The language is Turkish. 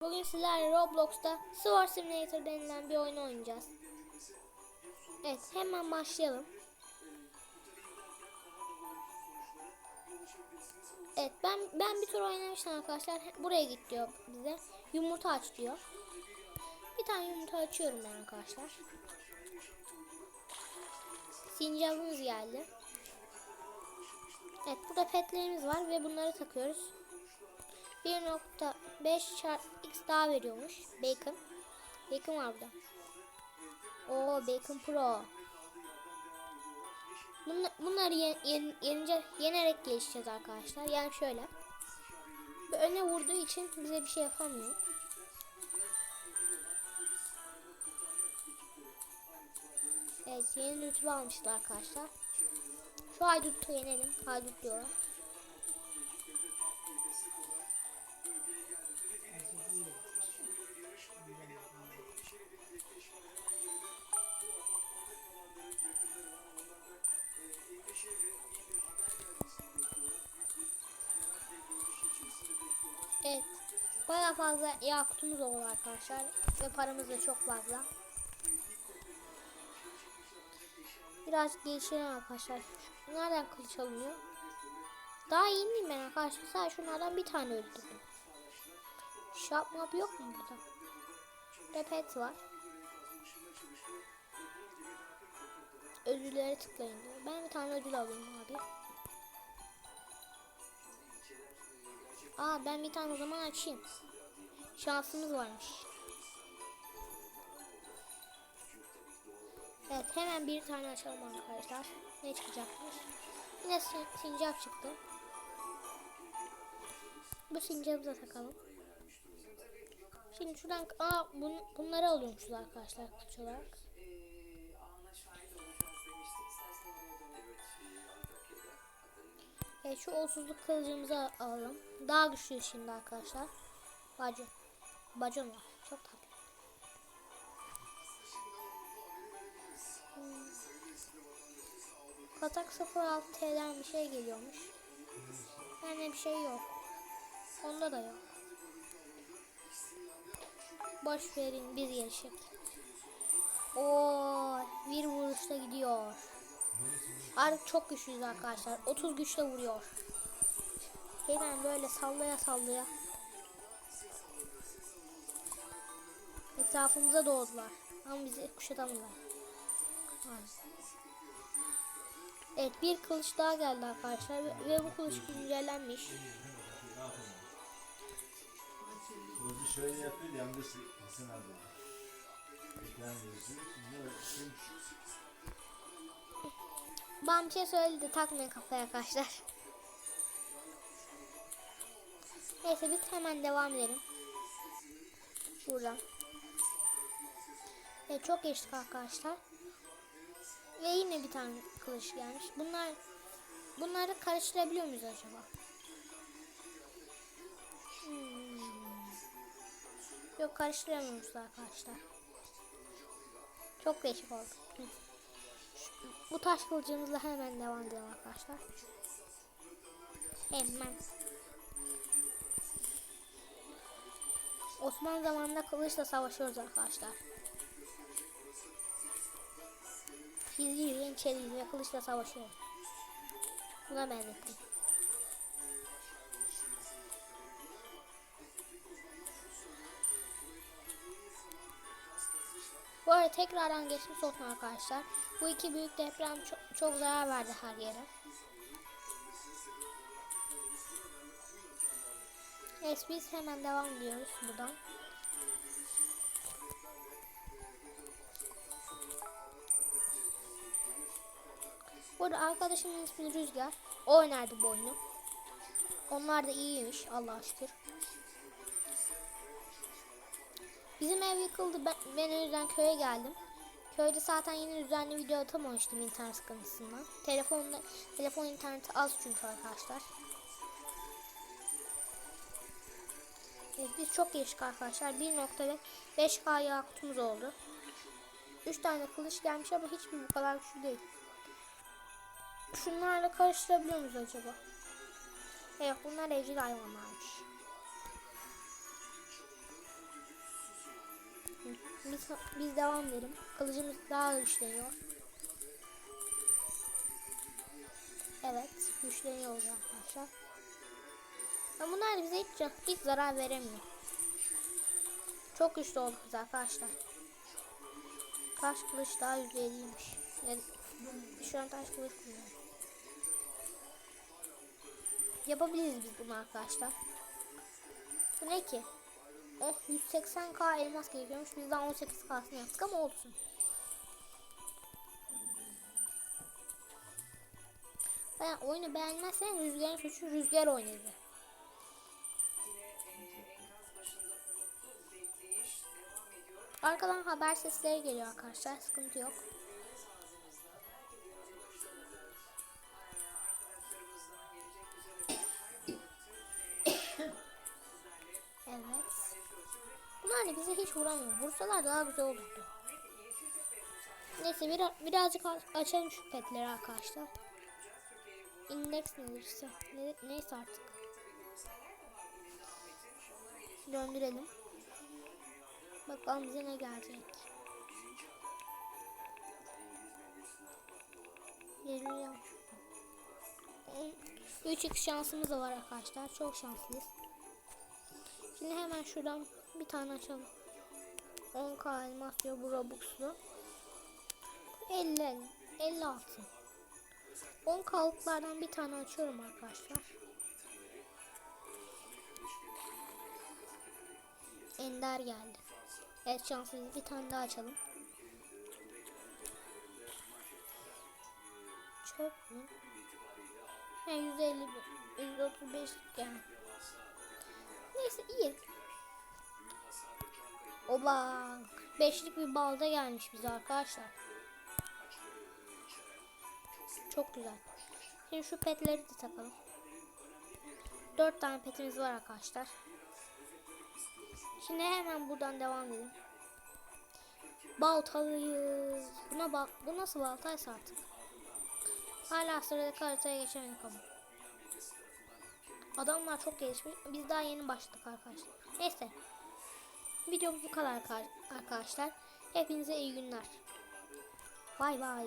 Bugün sizlerle Roblox'ta Sword Simulator denilen bir oyun oynayacağız. Evet hemen başlayalım. Evet ben ben bir tur oynamıştım arkadaşlar. Buraya git diyor bize. Yumurta aç diyor. Bir tane yumurta açıyorum ben arkadaşlar. Sincabımız geldi. Evet burada petlerimiz var ve bunları takıyoruz. 1.5 çarpı x daha veriyormuş. Bacon. Bacon var burada. Oo Bacon Pro. Bunlar, bunları yen, yen, yenince, yenerek gelişeceğiz arkadaşlar. Yani şöyle. Öne vurduğu için bize bir şey yapamıyor. Evet yeni rütbe almışlar arkadaşlar. Şu haydut'u yenelim. Haydut diyorlar. Evet. Baya fazla yakutumuz oldu arkadaşlar. Ve paramız da çok fazla. Biraz gelişelim arkadaşlar. Nereden kılıç alınıyor? Daha yeniyim ben arkadaşlar. Sadece şunlardan bir tane öldürdüm. Sharp map yok mu burada? Repet var. Ödüllere tıklayın. Ben bir tane ödül alayım abi. Aa ben bir tane o zaman açayım. Şansımız varmış. Evet hemen bir tane açalım arkadaşlar. Ne çıkacakmış? Yine sin sincap çıktı. Bu sincabı da takalım. Şimdi şuradan aa bun, bunları alıyormuşuz arkadaşlar kutuş olarak. Evet şu olsuzluk kılıcımızı alalım. Daha güçlü şimdi arkadaşlar. Bacon. Bacon var. Çok tatlı. Hmm. Katak 06 TL'den bir şey geliyormuş. Yani bir şey yok. Onda da yok. Boş verin bir gelişik. Oo, bir vuruşta gidiyor. Artık çok güçlüyüz arkadaşlar. 30 güçle vuruyor. Hemen böyle sallaya sallaya. Etrafımıza doğdular. Ama bizi kuşatamıyorlar. Evet bir kılıç daha geldi arkadaşlar ve, bu kılıç güncellenmiş. Gözü şöyle yapıyor, yalnız Hasan abi. Ekran gözü. Şimdi Bana bir şey söyledi takmayın kafaya arkadaşlar. Neyse biz hemen devam edelim. Buradan. Evet çok geçtik arkadaşlar. Ve yine bir tane kılıç gelmiş. Bunlar bunları karıştırabiliyor muyuz acaba? Hmm. Yok karıştıramıyoruz arkadaşlar. Çok değişik oldu. Bu taş kılıcımızla hemen devam edelim arkadaşlar. Hemen. Osmanlı zamanında kılıçla savaşıyoruz arkadaşlar. Gizli yürüyen çeliğiz ve kılıçla savaşıyoruz. Buna benzettim. Arada tekrardan geçmiş olsun arkadaşlar. Bu iki büyük deprem çok, çok zarar verdi her yere. Evet biz hemen devam ediyoruz buradan. Burada arkadaşımın ismi Rüzgar. O oynardı bu oyunu. Onlar da iyiymiş Allah'a şükür. Bizim ev yıkıldı. Ben, ben yüzden köye geldim. Köyde zaten yine düzenli video atamamıştım internet sıkıntısından. Telefonda telefon interneti az çünkü arkadaşlar. Evet, biz çok geçtik arkadaşlar. 1.5K yakutumuz oldu. 3 tane kılıç gelmiş ama hiçbir bu kadar güçlü değil. Şunlarla karıştırabiliyor muyuz acaba? Evet bunlar evcil hayvanlarmış. Biz biz devam edelim. Kılıcımız daha güçleniyor. Evet, güçleniyoruz arkadaşlar. Ama bunlar bize hiç, hiç zarar veremiyor. Çok güçlü olduk biz arkadaşlar. Taş kılıç daha %50'ymiş. Yani şu an taş kılıç kullanıyorum. Yapabiliriz biz bunu arkadaşlar. Bu ne ki? Oh 180k elmas gerekiyormuş. Biz daha 18k'sını yaptık ama olsun. Ben oyunu beğenmezsen rüzgarın suçu rüzgar oynadı. Arkadan haber sesleri geliyor arkadaşlar. Sıkıntı yok. Da bize hiç vuramıyor. Vursalar daha güzel olurdu. Neyse biraz, birazcık açalım şu petleri arkadaşlar. Indeks nedirse. Ne, neyse artık. Döndürelim. Bakalım bize ne gelecek. Geliyor. 3x şansımız da var arkadaşlar. Çok şanslıyız. Şimdi hemen şuradan bir tane açalım. 10k elmas bu Robux'lu. 50 56. 10 kalıplardan bir tane açıyorum arkadaşlar. Ender geldi. Evet şanslıyız. Bir tane daha açalım. Çöp mü? He 150 135 yani. Neyse iyi. Oba 45'lik bir balda gelmiş bize arkadaşlar. Çok güzel. Şimdi şu petleri de takalım. 4 tane petimiz var arkadaşlar. Şimdi hemen buradan devam edelim. Baltalıyız. Buna bak. Bu nasıl baltaysa artık. Hala sıradaki haritaya geçemedik ama. Adamlar çok gelişmiş. Biz daha yeni başladık arkadaşlar. Neyse. Videomuz bu kadar arkadaşlar. Hepinize iyi günler. Bay bay.